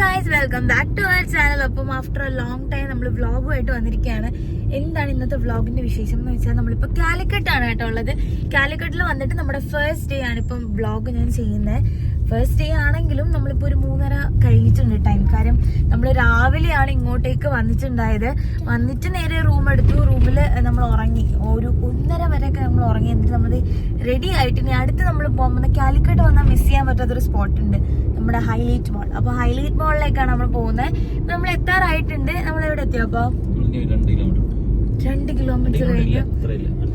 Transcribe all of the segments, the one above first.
Guys welcome back to our channel അപ്പം after a long time നമ്മൾ വ്ളോഗുമായിട്ട് വന്നിരിക്കുകയാണ്. എന്താണ് ഇന്നത്തെ വ്ളോഗിന്റെ വിശേഷം എന്ന് വെച്ചാൽ നമ്മളിപ്പോൾ കാലിക്കട്ടാണ് കേട്ടോ ഉള്ളത്. കാലിക്കട്ടിൽ വന്നിട്ട് നമ്മുടെ ഫസ്റ്റ് ഡേ ആണ് ഇപ്പം വ്ളോഗ് ഞാൻ ചെയ്യുന്നത് ഫസ്റ്റ് ഡേ ആണെങ്കിലും നമ്മളിപ്പോൾ ഒരു മൂന്നര കഴിഞ്ഞിട്ടുണ്ട് ടൈം കാര്യം നമ്മൾ രാവിലെയാണ് ഇങ്ങോട്ടേക്ക് വന്നിട്ടുണ്ടായത്. വന്നിട്ട് നേരെ റൂം എടുത്തു. റൂമിൽ നമ്മൾ ഉറങ്ങി. ഒരു ഒന്നര വരെയൊക്കെ നമ്മൾ ഉറങ്ങി. എന്നിട്ട് നമ്മൾ റെഡി ആയിട്ട് ഇനി അടുത്ത് നമ്മൾ പോകുമ്പോൾ കാലിക്കട്ട് വന്നാൽ മിസ് ചെയ്യാൻ പറ്റാത്തൊരു സ്പോട്ട് ഉണ്ട്. നമ്മുടെ ഹൈലൈറ്റ് മോൾ അപ്പോൾ ഹൈലൈറ്റ് മോളിലേക്കാണ് നമ്മൾ പോകുന്നത് നമ്മൾ എത്താറായിട്ടുണ്ട്. നമ്മൾ എവിടെ എത്തിയപ്പോ രണ്ട് കിലോമീറ്റർ കഴിഞ്ഞു.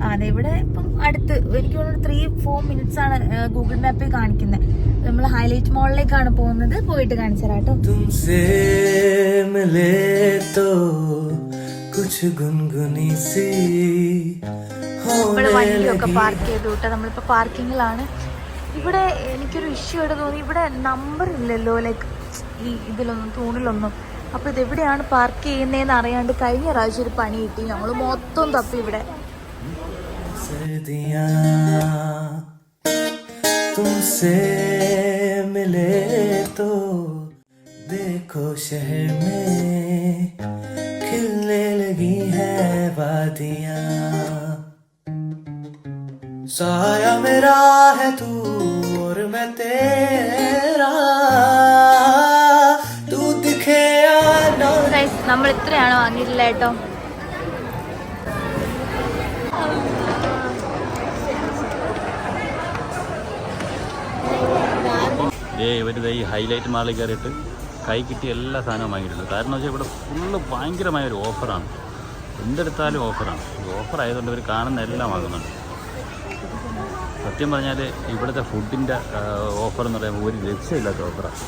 അതെ ഇവിടെ ഇപ്പം അടുത്ത്. എനിക്ക് തോന്നുന്നു ത്രീ ഫോർ മിനിറ്റ്സ് ആണ് ഗൂഗിൾ മാപ്പിൽ കാണിക്കുന്നത് നമ്മൾ ഹൈലൈറ്റ് മോളിലേക്കാണ് പോകുന്നത്. പോയിട്ട് കാണിച്ചു നമ്മൾ വണ്ടിയൊക്കെ പാർക്ക് ചെയ്തു വിട്ടാ നമ്മളിപ്പോ പാർക്കിങ്ങിലാണ് ഇവിടെ എനിക്കൊരു ഇഷ്യൂ ആയിട്ട് തോന്നി ഇവിടെ നമ്പർ ഇല്ലല്ലോ ലൈക്ക് ഈ ഇതിലൊന്നും തൂണിലൊന്നും അപ്പൊ ഇത് എവിടെയാണ് പാർക്ക് ചെയ്യുന്നതെന്ന് അറിയാണ്ട് കഴിഞ്ഞ പ്രാവശ്യം ഒരു പണി കിട്ടി ഞങ്ങൾ മൊത്തം തപ്പി ഇവിടെ सर्दियाँ तुमसे मिले तो देखो शहर में खिलने लगी है वादियाँ साया मेरा है तू और मैं तेरा तू दिखे या ना Guys, നമ്മൾ ഇത്രയാണ് വാങ്ങിയിട്ടില്ല കേട്ടോ ഏ ഇവർ ഈ ഹൈലൈറ്റ് മാളിൽ കയറിയിട്ട് കൈ കിട്ടിയ എല്ലാ സാധനവും വാങ്ങിയിട്ടുണ്ട് കാരണം വെച്ചാൽ ഇവിടെ ഫുള്ള് ഭയങ്കരമായ ഒരു ഓഫറാണ് എന്തെടുത്താലും ഓഫറാണ് ഈ ഓഫർ ആയതുകൊണ്ട് ഇവർ കാണുന്ന എല്ലാം വാങ്ങുന്നുണ്ട് സത്യം പറഞ്ഞാൽ ഇവിടുത്തെ ഫുഡിന്റെ ഓഫർ എന്ന് പറയുമ്പോൾ ഒരു രക്ഷയില്ലാത്ത ഓഫറാണ്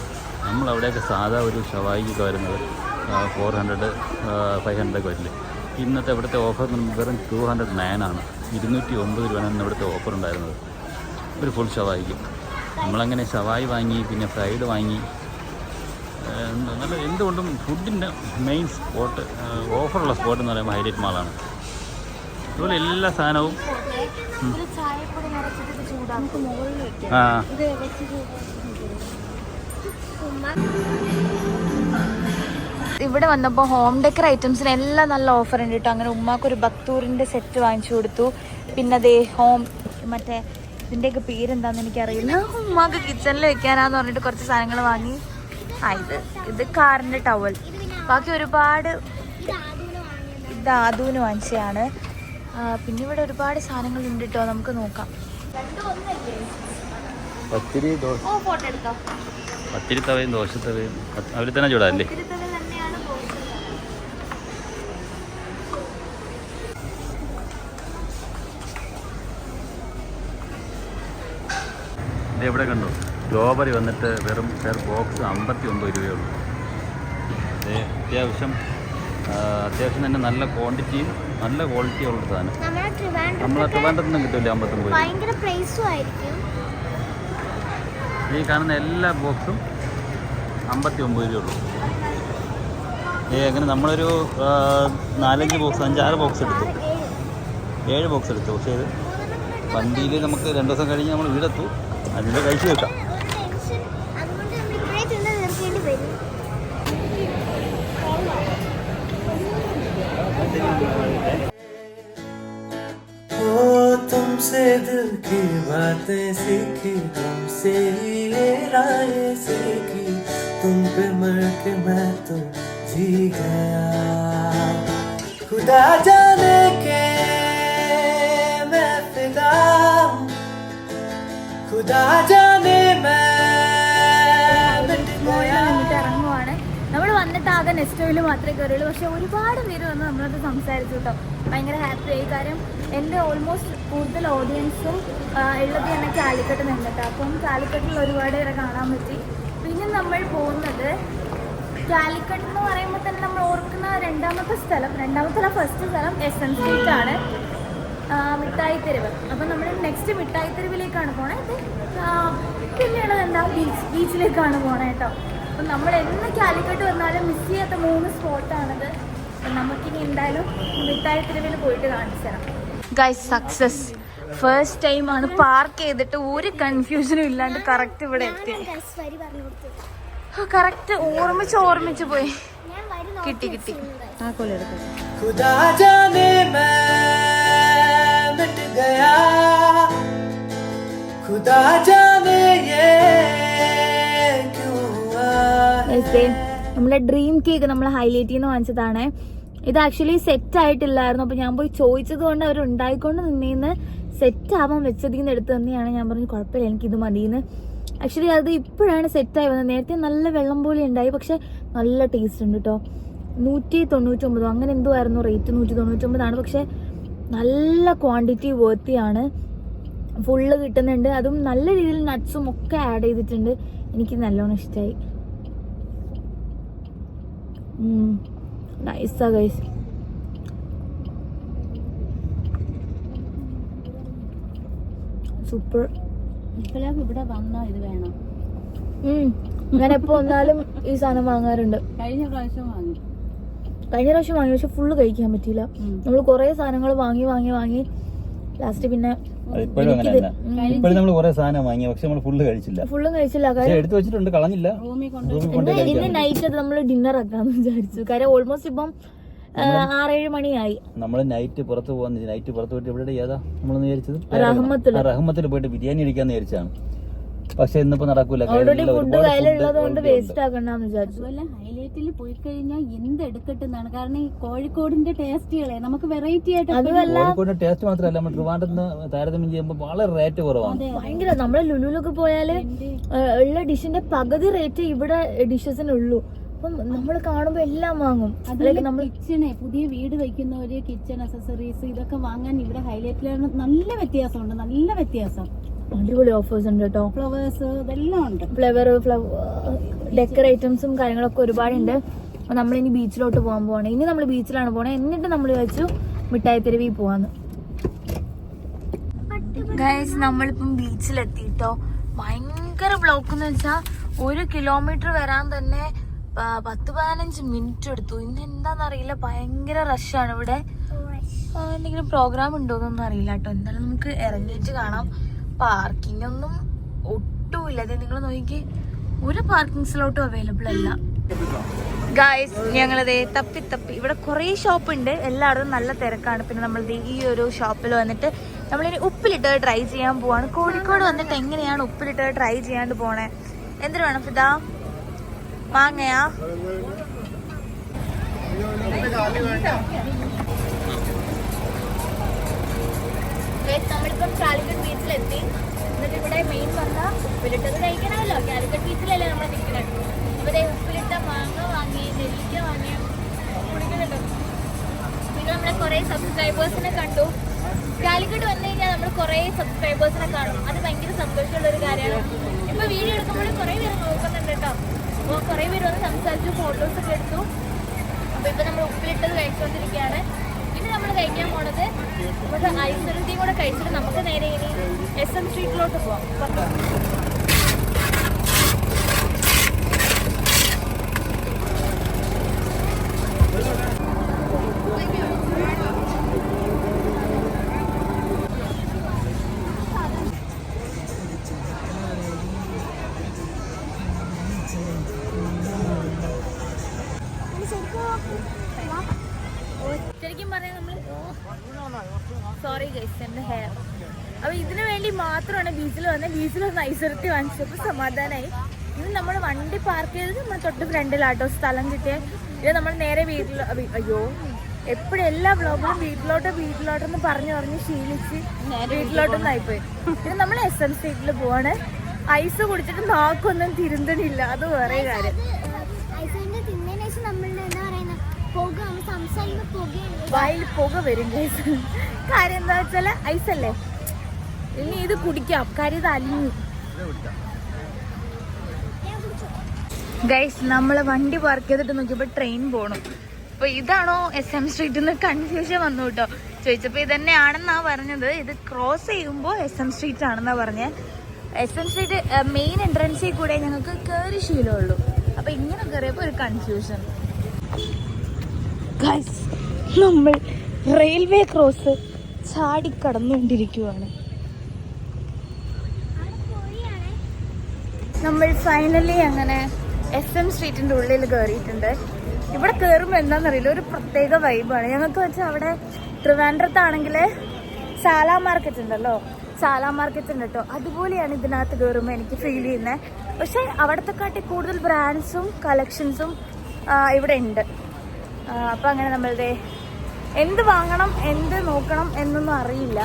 നമ്മൾ അവിടെയൊക്കെ സാധാ ഒരു ഷവായിക്കൊക്കെ വരുന്നത് ഫോർ ഹൺഡ്രഡ് ഫൈവ് ഹൺഡ്രഡ് വരില്ലേ. ഇന്നത്തെ ഇവിടുത്തെ ഓഫർ വെറും ടു ഹൺഡ്രഡ് നയനാണ് ഇരുന്നൂറ്റി ഒമ്പത് രൂപയാണ് ഇവിടുത്തെ ഓഫർ ഉണ്ടായിരുന്നത്. ഒരു ഫുൾ ഷവായിക്ക്. നമ്മളങ്ങനെ ഷവായി വാങ്ങി പിന്നെ ഫ്രൈഡ് വാങ്ങി നല്ല എന്തുകൊണ്ടും ഫുഡിന്റെ മെയിൻ സ്പോട്ട് ഓഫറുള്ള സ്പോട്ട് എന്ന് പറയുമ്പോൾ ഹൈലൈറ്റ് മാളാണ് അതുപോലെ എല്ലാ സാധനവും ആ. ഇവിടെ വന്നപ്പോൾ ഹോം ഡെക്കർ ഐറ്റംസിന് എല്ലാം നല്ല ഓഫർ ഉണ്ട് കേട്ടോ അങ്ങനെ ഉമ്മാക്ക് ഒരു ബത്തൂറിന്റെ സെറ്റ് വാങ്ങിച്ചു കൊടുത്തു. പിന്നെ അതേ ഹോം മറ്റേ ഇതിന്റെയൊക്കെ പേരെന്താന്ന് എനിക്കറിയില്ല. ഉമ്മാക്ക് കിച്ചണിൽ വെക്കാനാന്ന് പറഞ്ഞിട്ട് കുറച്ച് സാധനങ്ങൾ വാങ്ങി. ആ ഇത് ഇത് കാറിന്റെ ടവൽ ബാക്കി ഒരുപാട് ഇത് ആദൂന് വാങ്ങിച്ചതാണ്. പിന്നെ ഇവിടെ ഒരുപാട് സാധനങ്ങൾ ഉണ്ട് കേട്ടോ നമുക്ക് നോക്കാം. പത്തിരി ദോശ പത്തിരി തവയും ദോശത്തവയും അവർ തന്നെ ചൂടാല്ലേ എവിടെ കണ്ടു? ഗ്ലോബറി വന്നിട്ട് വെറും പെർ ബോക്സ് അമ്പത്തി ഒമ്പത് രൂപയുള്ളൂ അത്യാവശ്യം അത്യാവശ്യം തന്നെ നല്ല ക്വാണ്ടിറ്റിയും നല്ല ക്വാളിറ്റി ഉള്ള സാധനം. നമ്മുടെ ട്രിവാൻഡ്രം നിന്ന് കിട്ടില്ല അമ്പത്തൊമ്പത് ഈ കാണുന്ന എല്ലാ ബോക്സും അമ്പത്തി ഒമ്പത് രൂപ ഉള്ളൂ. ഏ അങ്ങനെ നമ്മളൊരു നാലഞ്ച് ബോക്സ് അഞ്ചാറ് ബോക്സ് എടുത്തു. ഏഴ്. ബോക്സ് എടുത്തു. പക്ഷേ ഇത് വണ്ടിയിൽ നമുക്ക് രണ്ട് ദിവസം കഴിഞ്ഞ് നമ്മൾ വീടെത്തു. അതിന്റെ കഴിച്ച് വെക്കാം तुमसे दिल की बातें सीखी तुमसे ही ये राहें सीखी तुम पे मर के मैं तो जी गया खुदा जाने के मैं फिदा हूँ खुदा जाने मैं मिट മോളിൽ गया നിന്നിട്ട് ഇറങ്ങുവാണ് നമ്മൾ വന്നിട്ട് ആകെ നെസ്റ്റോയിൽ മാത്രമേ കയറിയുള്ളൂ പക്ഷെ ഒരുപാട് പേര് വന്ന് നമ്മളത് സംസാരിച്ചു കേട്ടോ ഭയങ്കര ഹാപ്പി ആയി. കാര്യം എന്റെ ഓൾമോസ്റ്റ് കൂടുതൽ ഓഡിയൻസും ഉള്ളത് തന്നെ കാലിക്കട്ട് നിന്നിട്ട് അപ്പം കാലിക്കട്ടിൽ ഒരുപാട് പേരെ കാണാൻ പറ്റി. പിന്നെ നമ്മൾ പോകുന്നത് കാലിക്കട്ട് എന്ന് പറയുമ്പോൾ തന്നെ നമ്മൾ ഓർക്കുന്ന രണ്ടാമത്തെ സ്ഥലം. രണ്ടാമത്തെ ഫസ്റ്റ് സ്ഥലം എസ് എൻ സ്ട്രീറ്റ് ആണ്. മിഠായി തെരുവ് അപ്പം നമ്മൾ നെക്സ്റ്റ് മിഠായി തെരുവിലേക്കാണ് പോണേ. ഇത് പിന്നെയുള്ളത് എന്താ ബീച്ച് ബീച്ചിലേക്കാണ് പോണേ അപ്പം നമ്മൾ എന്ന് കാലിക്കട്ട് വന്നാലും മിസ് ചെയ്യാത്ത മൂന്ന് സ്പോട്ടാണിത് പോയിട്ട് ഗൈസ് സക്സസ് ഫസ്റ്റ് ടൈം ആണ് പാർക്ക് ചെയ്തിട്ട് ഒരു കൺഫ്യൂഷനും ഇല്ലാണ്ട് കറക്റ്റ് ഇവിടെ എത്തി. കറക്റ്റ് ഓർമ്മിച്ച് ഓർമ്മിച്ച് പോയി. കിട്ടി കിട്ടി. ഖുദാ ജാനേ നമ്മുടെ ഡ്രീം കേക്ക് നമ്മൾ ഹൈലൈറ്റ് ചെയ്യുന്ന വാങ്ങിച്ചതാണ്. ഇത് ആക്ച്വലി സെറ്റ് ആയിട്ടില്ലായിരുന്നു. അപ്പോൾ ഞാൻ പോയി ചോദിച്ചത് കൊണ്ട് അവർ ഉണ്ടായിക്കൊണ്ട് നിന്നീന്ന് സെറ്റ് ആവാൻ വെച്ചതിൽ നിന്ന് എടുത്ത് തന്നെയാണ് ഞാൻ പറഞ്ഞു കുഴപ്പമില്ല ഇത് മതിയെന്ന് ആക്ച്വലി അത് ഇപ്പോഴാണ് സെറ്റായി വന്നത്. നേരത്തെ നല്ല വെള്ളം പോലെ ഉണ്ടായി പക്ഷെ നല്ല ടേസ്റ്റ് ഉണ്ട് കേട്ടോ നൂറ്റി തൊണ്ണൂറ്റൊമ്പതോ അങ്ങനെ എന്തോ ആയിരുന്നു റേറ്റ് നൂറ്റി തൊണ്ണൂറ്റൊമ്പതാണ്. പക്ഷെ നല്ല ക്വാണ്ടിറ്റി വേർത്തിയാണ് ഫുള്ള് കിട്ടുന്നുണ്ട്. അതും നല്ല രീതിയിൽ നട്ട്സും ഒക്കെ ആഡ് ചെയ്തിട്ടുണ്ട്. എനിക്ക് നല്ലോണം ഇഷ്ടമായി നൈസാ ഗൈസ് സൂപ്പർ ഇവിടെ വന്നാ ഇത് വേണം. ഞാൻ എപ്പോ വന്നാലും ഈ സാധനം വാങ്ങാറുണ്ട്. കഴിഞ്ഞ പ്രാവശ്യം വാങ്ങി. കഴിഞ്ഞ പ്രാവശ്യം വാങ്ങി പക്ഷെ ഫുള്ള് കഴിക്കാൻ പറ്റിയില്ല. നമ്മൾ കുറെ സാധനങ്ങൾ വാങ്ങി വാങ്ങി വാങ്ങി. ലാസ്റ്റ് പിന്നെ ഇപ്പോഴും അങ്ങനെ തന്നെ ഇപ്പോഴും നമ്മൾ കുറെ സാധനം വാങ്ങി പക്ഷെ നമ്മൾ ഫുള്ള് കഴിച്ചില്ല. ഫുള്ളും കഴിച്ചില്ല. പക്ഷെ കാര്യം എടുത്തു വെച്ചിട്ടുണ്ട് കളഞ്ഞില്ല. ഇന്ന് നൈറ്റ് അത് നമ്മൾ ഡിന്നർ ആക്കാന്ന് വിചാരിച്ചു. കാര്യം ഓൾമോസ്റ്റ് ഇപ്പം ആറേഴ് മണിയായി. നമ്മൾ നൈറ്റ് പുറത്ത് പോകാൻ നൈറ്റ് പുറത്ത് പോയിട്ട് ഇവിടെ ഏതാ നമ്മൾ വിചാരിച്ചത്? റഹ്മത്തിൽ ആ, പോയിട്ട് ബിരിയാണി അടിക്കാന്ന് വിചാരിച്ചാണ് പക്ഷെ ഇന്നിപ്പോ നടക്കൂല. Already food. വേസ്റ്റ് ആക്കണ്ടെന്ന് വിചാരിച്ചു. അതുപോലെ ഹൈലൈറ്റിൽ പോയി കഴിഞ്ഞാൽ എന്ത് എടുക്കട്ടെന്നാണ്. കാരണം ഈ കോഴിക്കോടിന്റെ ടേസ്റ്റുകളെ നമുക്ക് വെറൈറ്റി ആയിട്ട് അതുമല്ല കോഴിക്കോടിന്റെ ടേസ്റ്റ് മാത്രമല്ല നമ്മൾ ട്രിവാൻഡ്രത്ത് താരതമ്യം ചെയ്യുമ്പോൾ വളരെ റേറ്റ് കുറവാണ്. ഭയങ്കര നമ്മളെ ലുലുലൊക്കെ പോയാൽ ഉള്ള ഡിഷിന്റെ പകുതി റേറ്റ് ഇവിടെ ഡിഷസിനുള്ളൂ. അപ്പം നമ്മൾ കാണുമ്പോ എല്ലാം വാങ്ങും. അതിലേക്ക് നമ്മൾ കിച്ചണേ പുതിയ വീട് വയ്ക്കുന്നവര് കിച്ചൺ അസസറീസ് ഇതൊക്കെ വാങ്ങാൻ ഇവിടെ ഹൈലൈറ്റിലാണ് നല്ല വ്യത്യാസമുണ്ട് നല്ല വ്യത്യാസം. അടിപൊളി ഓഫേഴ്സ് ഉണ്ട് കേട്ടോ. ഫ്ലവേഴ്സ് ഇതെല്ലാം ഉണ്ട്. ഫ്ലവർ ഫ്ലവർ ഡെക്കർ ഐറ്റംസും കാര്യങ്ങളൊക്കെ ഒരുപാടുണ്ട്. അപ്പൊ നമ്മളിനി ബീച്ചിലോട്ട് പോകാൻ പോവാണ്. ഇനി നമ്മൾ ബീച്ചിലാണ് പോണേ. എന്നിട്ട് നമ്മൾ വെച്ചു മിഠായി തെരുവിൽ പോവാന്ന്. ഗൈസ് നമ്മളിപ്പം ബീച്ചിലെത്തിട്ടോ ഭയങ്കര ബ്ലോക്ക് എന്ന് വെച്ചാ ഒരു കിലോമീറ്റർ വരാൻ തന്നെ പത്ത് പതിനഞ്ച് മിനിറ്റ് എടുത്തു. ഇന്ന് എന്താണെന്നറിയില്ല ഭയങ്കര റഷാണ് ഇവിടെ. എന്തെങ്കിലും പ്രോഗ്രാം ഉണ്ടോന്നൊന്നും അറിയില്ല കേട്ടോ എന്തായാലും നമുക്ക് ഇറങ്ങിയിട്ട് കാണാം. പാർക്കിംഗ് ഒന്നും ഒട്ടുമില്ല. അതെ നിങ്ങൾ നോക്കി ഒരു പാർക്കിംഗ് സ്ലോട്ടും അവൈലബിൾ അല്ല. ഗായ്സ് ഞങ്ങളതേ തപ്പി തപ്പി. ഇവിടെ കുറേ ഷോപ്പ് ഉണ്ട്. എല്ലായിടത്തും നല്ല തിരക്കാണ്. പിന്നെ നമ്മൾ ഈ ഒരു ഷോപ്പിൽ വന്നിട്ട് നമ്മളിനി ഉപ്പിലിട്ട് ട്രൈ ചെയ്യാൻ പോവാണ്. കോഴിക്കോട് വന്നിട്ട് എങ്ങനെയാണ് ഉപ്പിലിട്ട് ട്രൈ ചെയ്യാണ്ട് പോണേ? എന്തിനു വേണം ഫിദാ? മാങ്ങയാ? നമ്മളിപ്പം കാലിക്കറ്റ് ബീച്ചിലെത്തി എന്നിട്ട് ഇവിടെ മെയിൻ വന്ന ഉപ്പിലിട്ടത് കഴിക്കണമല്ലോ. കാലിക്കറ്റ് ബീച്ചിലല്ലേ നമ്മൾ നിൽക്കുന്നത് ഇവിടെ ഉപ്പിലിട്ട മാങ്ങ വാങ്ങി നെല്ലിക്ക വാങ്ങി. കുടിക്കുന്നുണ്ട്? പിന്നെ നമ്മളെ കുറേ സബ്സ്ക്രൈബേഴ്സിനെ കണ്ടു. കാലിക്കറ്റ് വന്നു കഴിഞ്ഞാൽ നമ്മൾ കുറേ സബ്സ്ക്രൈബേഴ്സിനെ കാണും അത് ഭയങ്കര സന്തോഷമുള്ള ഒരു കാര്യമാണ്. ഇപ്പൊ വീഡിയോ എടുക്കുമ്പോൾ കുറേ പേര് നോക്കുന്നുണ്ട് കേട്ടോ. അപ്പോൾ കുറേ പേര് വന്ന് സംസാരിച്ചു ഫോട്ടോസ് ഒക്കെ എടുത്തു. അപ്പോൾ ഇപ്പൊ നമ്മൾ ഉപ്പിലിട്ടത് കഴിച്ചുകൊണ്ടിരിക്കുകയാണ് ഇനി നമ്മൾ കഴിക്കാൻ പോണത് ഇവിടെ ഐസ്വരത്തിയും കൂടെ കഴിച്ചിട്ട് നമുക്ക് നേരെ ഇനി എസ് എം സ്ട്രീറ്റിലോട്ട് പോവാം. പറയാൻ നമ്മൾ സോറി ഗൈസ് എന്റെ ഹെയർ അപ്പൊ ഇതിനു വേണ്ടി മാത്രമാണ് ബീച്ചിൽ വന്നത് ബീച്ചിൽ വന്ന് ഐശ്വര്യത്തി വാങ്ങിച്ചപ്പോൾ സമാധാനമായി ഇത് നമ്മൾ വണ്ടി പാർക്ക് ചെയ്തത് നമ്മൾ തൊട്ട് ഫ്രണ്ടിലാട്ടോ. സ്ഥലം കിട്ടിയ. ഇത് നമ്മൾ നേരെ വീട്ടിൽ അയ്യോ. എപ്പോഴും എല്ലാ ബ്ലോഗും വീട്ടിലോട്ട് വീട്ടിലോട്ടെന്ന് പറഞ്ഞു പറഞ്ഞ് ശീലിച്ച് വീട്ടിലോട്ടൊന്നായിപ്പോയി ഇത് നമ്മൾ എസ് എം സീറ്റിൽ പോവാണ്. ഐസ് കുടിച്ചിട്ട് നാക്കൊന്നും തിരുന്തണില്ല. അത് വേറെ കാര്യം ഐസ്ക്രീമിന്റെ തിന്നതിന് ശേഷം നമ്മളുടെ എന്താ പറയുന്നത് പുക നമ്മൾ സംസാരിക്കുമ്പോൾ പുകയാണ് വായിൽ പുക വരും ഗൈസ് കാര്യം എന്താ വെച്ചാൽ ഐസല്ലേ ഇനി ഇത് കുടിക്കാം. കാര്യം ഇത് അലിഞ്ഞു ഗൈസ് നമ്മൾ വണ്ടി പാർക്ക് ചെയ്തിട്ട് നോക്കിയപ്പോ ട്രെയിൻ പോണു. അപ്പൊ ഇതാണോ എസ് എം സ്ട്രീറ്റ് എന്ന് കൺഫ്യൂഷൻ വന്നു കേട്ടോ. ചോദിച്ചപ്പോ ഇതന്നെയാണെന്നാ പറഞ്ഞത്. ഇത് ക്രോസ് ചെയ്യുമ്പോ എസ് എം സ്ട്രീറ്റ് ആണെന്നാ പറഞ്ഞത് എസ് എം സ്ട്രീറ്റ് മെയിൻ എൻട്രൻസിൽ കൂടെ ഞങ്ങൾക്ക് കയറി ശീലമുള്ളൂ. അപ്പൊ ഇങ്ങനെ കയറിയപ്പോ ഒരു കൺഫ്യൂഷൻ നമ്മൾ റെയിൽവേ ക്രോസ് ചാടിക്കടന്നുകൊണ്ടിരിക്കുകയാണ് നമ്മൾ ഫൈനലി അങ്ങനെ എസ് എം സ്ട്രീറ്റിന്റെ ഉള്ളിൽ കയറിയിട്ടുണ്ട് ഇവിടെ കയറുമ്പോൾ എന്താണെന്നറിയില്ല ഒരു പ്രത്യേക വൈബാണ് ഞങ്ങൾക്ക് വെച്ചാൽ അവിടെ ട്രിവാൻഡ്രത്താണെങ്കിൽ സാലാ മാർക്കറ്റ് ഉണ്ടല്ലോ. സാലാ മാർക്കറ്റ് ഉണ്ട് കേട്ടോ അതുപോലെയാണ് ഇതിനകത്ത് കയറുമ്പോൾ എനിക്ക് ഫീൽ ചെയ്യുന്നത് പക്ഷേ അവിടത്തെ കാട്ടി കൂടുതൽ ബ്രാൻഡ്സും കളക്ഷൻസും ഇവിടെ ഉണ്ട്. അപ്പോൾ അങ്ങനെ നമ്മളുടെ എന്ത് വാങ്ങണം എന്ത് നോക്കണം എന്നൊന്നും അറിയില്ല.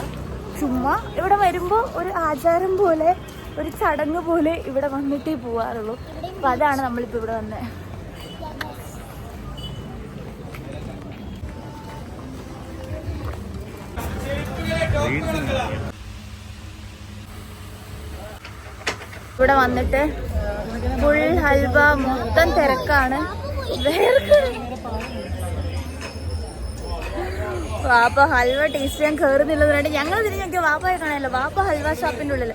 ചുമ്മാ ഇവിടെ വരുമ്പോൾ ഒരു ആചാരം പോലെ ഒരു ചടങ്ങ് പോലെ ഇവിടെ വന്നിട്ടേ പോവാറുള്ളൂ. അപ്പം അതാണ് നമ്മളിപ്പോൾ ഇവിടെ വന്നത് ഇവിടെ വന്നിട്ട് ഫുൾ ഹൽവ മൊത്തം തിരക്കാണ്. വേറെ വാപ്പ ഹൽവ ടേസ്റ്റ് ചെയ്യാൻ കയറുന്നില്ലെന്നുണ്ട് ഞങ്ങൾ തിരിഞ്ഞ് ഞങ്ങൾക്ക് വാപ്പയെ കാണാനല്ലോ? വാപ്പ ഹൽവ ഷോപ്പിന്റെ ഉള്ളിൽ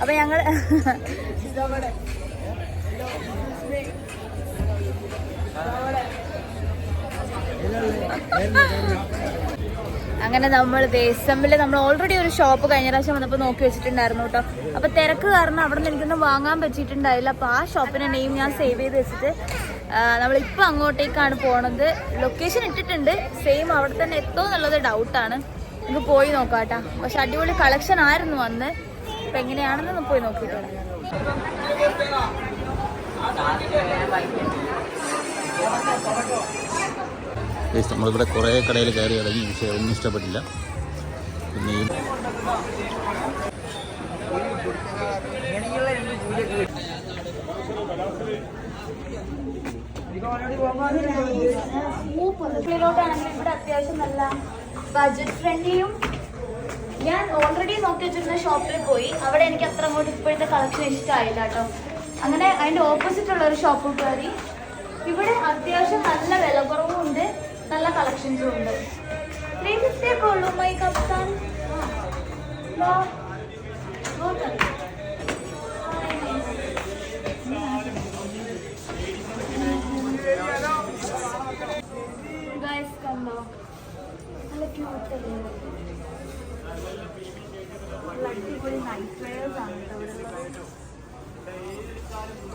അപ്പൊ ഞങ്ങൾ അങ്ങനെ നമ്മൾ ദേശമ്പിൽ നമ്മൾ ഓൾറെഡി ഒരു ഷോപ്പ് കഴിഞ്ഞ പ്രാവശ്യം വന്നപ്പോൾ നോക്കി വെച്ചിട്ടുണ്ടായിരുന്നു കേട്ടോ. അപ്പൊ തിരക്ക് കാരണം അവിടെ നിന്ന് എനിക്കൊന്നും വാങ്ങാൻ പറ്റിയിട്ടുണ്ടായില്ല. അപ്പൊ ആ ഷോപ്പിന്റെ നെയിം ഞാൻ സേവ് ചെയ്ത് വെച്ചിട്ട് നമ്മളിപ്പോൾ അങ്ങോട്ടേക്കാണ് പോണത്. ലൊക്കേഷൻ ഇട്ടിട്ടുണ്ട്. സെയിം അവിടെ തന്നെ എത്തുമോ എന്നുള്ളത് ഡൗട്ടാണ് നമുക്ക് പോയി നോക്കാം കേട്ടോ പക്ഷെ അടിപൊളി കളക്ഷൻ ആയിരുന്നു അന്ന്. അപ്പൊ എങ്ങനെയാണെന്ന് പോയി നോക്കിയിട്ടുണ്ട് നമ്മളിവിടെ കുറേ കടയിൽ കയറി ഇറങ്ങി. പക്ഷേ ഒന്നും ഇഷ്ടപ്പെട്ടില്ല. പിന്നെ ഈ ഇവിടെ അത്യാവശ്യം നല്ല ബഡ്ജറ്റ് ഫ്രണ്ട്ലിയും ഞാൻ ഓൾറെഡി നോക്കി വെച്ചിരുന്ന ഷോപ്പിൽ പോയി. അവിടെ എനിക്ക് അത്ര അങ്ങോട്ട് ഇപ്പോഴത്തെ കളക്ഷൻ ഇഷ്ടമായില്ല കേട്ടോ. അങ്ങനെ അതിന്റെ ഓപ്പോസിറ്റ് ഉള്ള ഒരു ഷോപ്പിൽ കയറി. ഇവിടെ അത്യാവശ്യം നല്ല വില കുറവും ഉണ്ട് നല്ല കളക്ഷൻസും ഉണ്ട്. ത്രീ ഫിഫ്റ്റി ഒക്കെ മൈ കപ്താൻ.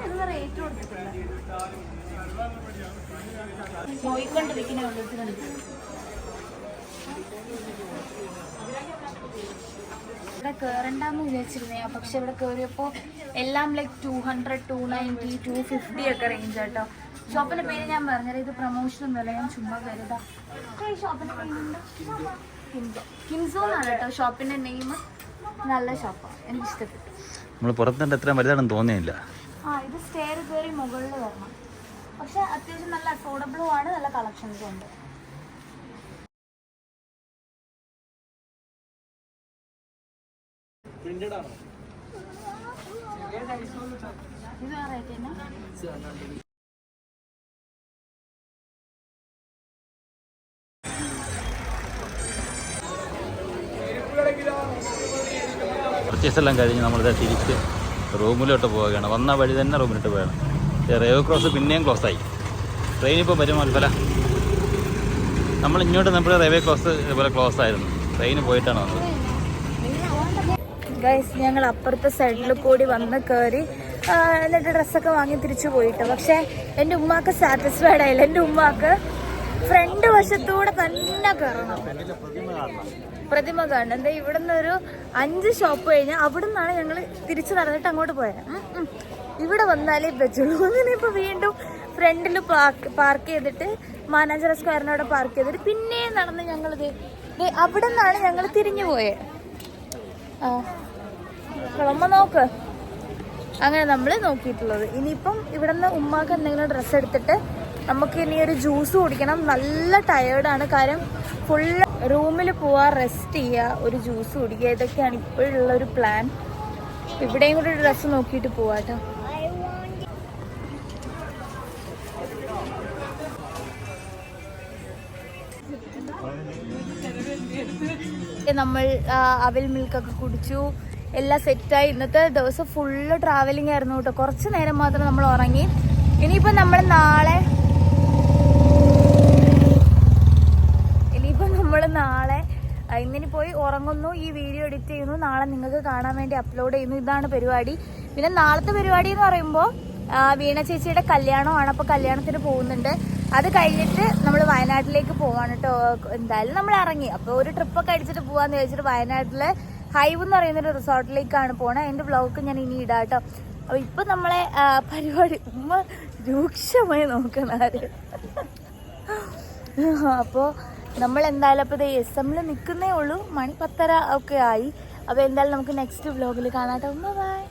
ഇവിടെ. റേറ്റ് വിചാരിച്ചിരുന്നേ പക്ഷെ ഇവിടെ കയറിയപ്പോൾ എല്ലാം like two hundred two ninety two fifty ഒക്കെ റേഞ്ച് കേട്ടോ. ഷോപ്പിന്റെ പേര് ഞാൻ പറഞ്ഞത് ഇത് പ്രൊമോഷൻ ഒന്നുമല്ല ഞാൻ ചുമ്മാ കരുതാ ഷോപ്പിന്റെ കിൻസോ. എന്നാണ് കേട്ടോ ഷോപ്പിന്റെ നെയിം നല്ല ഷോപ്പാണ് എനിക്ക് ഇഷ്ടപ്പെട്ടു നമ്മൾ പുറത്തുനിന്ന് എത്ര വലുതാണെന്ന് തോന്നിയില്ല. ആ ഇത് സ്റ്റെയർ കയറി മുകളിൽ വരണം. പക്ഷെ അത്യാവശ്യം നല്ല അഫോർഡബിളും ആണ്. നല്ല കളക്ഷൻസും ഉണ്ട്. ഇത് റേറ്റ് തന്നെ പർച്ചേസ് എല്ലാം കഴിഞ്ഞ് നമ്മളിത് തിരിച്ച് റൂമിലോട്ട് പോവുകയാണ്. വന്ന വഴി തന്നെ റൂമിലോട്ട് പോവുകയാണ്. റേവ് ക്രോസ് പിന്നെയും ക്ലോസ് ആയി ട്രെയിൻ ഇപ്പോൾ വരും അൽഫല. നമ്മൾ ഇങ്ങോട്ട് നമ്മൾ റെയിൽവേ ക്രോസ് ഇതുപോലെ ക്ലോസ് ആയിരുന്നു ട്രെയിൻ പോയിട്ടാണ് വന്നത്. ഞങ്ങൾ അപ്പുറത്തെ സൈഡിൽ കൂടി വന്ന് കയറി എന്നിട്ട് ഡ്രസ്സൊക്കെ വാങ്ങി തിരിച്ചു പോയിട്ട്. പക്ഷേ എന്റെ ഉമ്മാക്ക് സാറ്റിസ്ഫൈഡ് ആയില്ല. എന്റെ ഉമ്മാക്ക് ഫ്രണ്ട് വശത്തൂടെ തന്നെ കയറണം പ്രതിമ കാണണം. എന്താ ഇവിടെ ഒരു അഞ്ച് ഷോപ്പ് കഴിഞ്ഞാൽ അവിടെ നിന്നാണ് ഞങ്ങൾ തിരിച്ചു നടന്നിട്ട് അങ്ങോട്ട് പോയത്. ഇവിടെ വന്നാലേ പറ്റുള്ളൂ. അങ്ങനെ ഇപ്പൊ വീണ്ടും ഫ്രണ്ടിൽ പാർക്ക് ചെയ്തിട്ട് മാനാഞ്ചിറ സ്ക്വയറിനോടെ പാർക്ക് ചെയ്തിട്ട് പിന്നെ നടന്ന് ഞങ്ങളിത് അവിടെ നിന്നാണ് ഞങ്ങൾ തിരിഞ്ഞു പോയത് ആ. നോക്ക്. അങ്ങനെ നമ്മൾ നോക്കിയിട്ടുള്ളത്. ഇനിയിപ്പം ഇവിടെ നിന്ന് ഉമ്മാക്ക് എന്തെങ്കിലും ഡ്രസ്സ് എടുത്തിട്ട് നമുക്ക് ഇനി ഒരു ജ്യൂസ് കുടിക്കണം. നല്ല ടയേർഡാണ് കാര്യം ഫുള്ള് റൂമിൽ പോവാ റെസ്റ്റ് ചെയ്യുക ഒരു ജ്യൂസ് കുടിക്കുക. ഇതൊക്കെയാണ് ഇപ്പോഴുള്ള ഒരു പ്ലാൻ ഇവിടെയും കൂടി ഡ്രസ്സ് നോക്കിയിട്ട് പോവാട്ടോ നമ്മൾ അവൽ മിൽക്ക് മിൽക്കൊക്കെ കുടിച്ചു. എല്ലാം സെറ്റായി ഇന്നത്തെ ദിവസം ഫുള്ള് ട്രാവലിംഗ് ആയിരുന്നു കേട്ടോ കുറച്ച് നേരം മാത്രം നമ്മൾ ഉറങ്ങി. ഇനിയിപ്പോൾ നമ്മൾ നാളെ ഇനിയിപ്പോൾ നമ്മൾ നാളെ ആ, ഇന്നിനി പോയി ഉറങ്ങുന്നു. ഈ വീഡിയോ എഡിറ്റ് ചെയ്യുന്നു. നാളെ നിങ്ങൾക്ക് കാണാൻ വേണ്ടി അപ്ലോഡ് ചെയ്യുന്നു. ഇതാണ് പരിപാടി. പിന്നെ നാളത്തെ പരിപാടി എന്ന് പറയുമ്പോൾ വീണ ചേച്ചിയുടെ കല്യാണമാണ്. അപ്പോൾ കല്യാണത്തിന് പോകുന്നുണ്ട്. അത് കഴിഞ്ഞിട്ട് നമ്മൾ വയനാട്ടിലേക്ക് പോവാണ് കേട്ടോ. എന്തായാലും നമ്മൾ ഇറങ്ങി. അപ്പോൾ ഒരു ട്രിപ്പൊക്കെ അടിച്ചിട്ട് പോവാന്ന് ചോദിച്ചിട്ട് വയനാട്ടിലെ ഹൈവ് എന്ന് പറയുന്ന ഒരു റിസോർട്ടിലേക്കാണ് പോണത് അതിന്റെ വ്ളോഗ് ഞാൻ ഇനി ഇടാം കേട്ടോ. അപ്പോൾ ഇപ്പം നമ്മളെ പരിപാടി രൂക്ഷമായി നോക്കണാര് അപ്പോൾ നമ്മൾ എന്തായാലും അപ്പോൾ എസ് എമ്മിൽ നിൽക്കുന്നേ ഉള്ളൂ. മണി പത്തര ഒക്കെ ആയി. അപ്പോൾ എന്തായാലും നമുക്ക് നെക്സ്റ്റ് വ്ലോഗിൽ കാണാട്ടോ. ബൈ